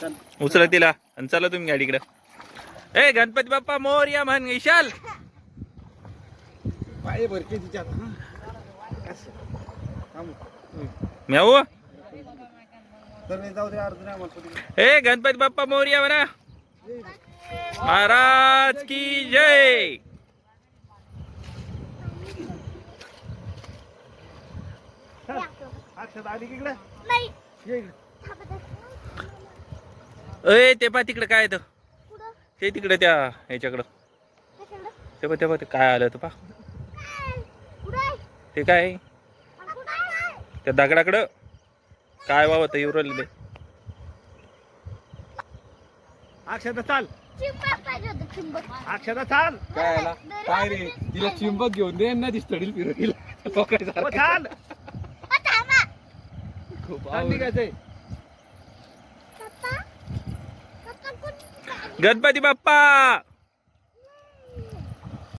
चल. उचला तिला आणि चला तुम्ही गाडीकडं ए गणपती बाप्पा मोर्या म्हण विशाल. पाय भरके तिच्यात. म्याऊ. जाऊ दे. ए गणपती बाप्पा मोर्या म्हणा. महाराज की जय. अक्षता आली इकडे. नाही ये इकडे. ए ते पा तिकडे काय येतं ते. तिकडे त्या ह्याच्याकडं? ते पा ते पा ते काय आलं तर पा ते काय त्या दगडाकडं. काय राहिलं ते चाल. पाहिजे होतं चिंबक अक्षता चाल. काय आला? काय रे? तिला चिंबक घेऊन दे ना ती स्टडील फिरवतील. चाल. ओ, थांबा. खूप चाल आवड. गणपती बाप्पा